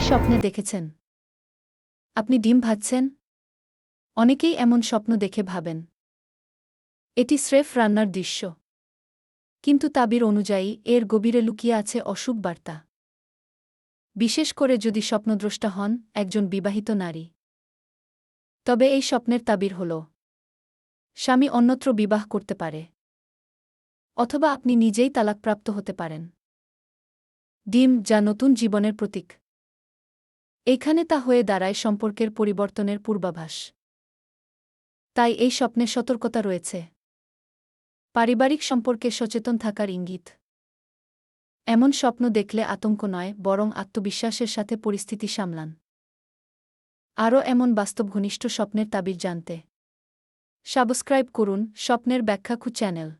স্বপ্নে দেখেছেন? আপনি ডিম ভাজছেন? অনেকেই এমন স্বপ্ন দেখে ভাবেন। এটি স্রেফ রান্নার দৃশ্য। কিন্তু তাবির অনুযায়ী, এর গভীরে লুকিয়ে আছে অশুভ বার্তা। বিশেষ করে যদি স্বপ্নদ্রষ্টা হন, একজন বিবাহিত নারী। তবে এই স্বপ্নের তাবির হল। স্বামী অন্যত্র বিবাহ করতে পারে। অথবা আপনি নিজেই তালাকপ্রাপ্ত হতে পারেন। ডিম যা নতুন জীবনের প্রতীক। এইখানে তা হয়ে দাঁড়ায় সম্পর্কের পরিবর্তনের পূর্বাভাস। তাই এই স্বপ্নে সতর্কতা রয়েছে। পারিবারিক সম্পর্কে সচেতন থাকার ইঙ্গিত। এমন স্বপ্ন দেখলে আতঙ্ক নয়, বরং আত্মবিশ্বাসের সাথে পরিস্থিতি সামলান। আরও এমন বাস্তব ঘনিষ্ঠ স্বপ্নের তাবির জানতে। সাবস্ক্রাইব করুন স্বপ্নের ব্যাখ্যাখু চ্যানেল।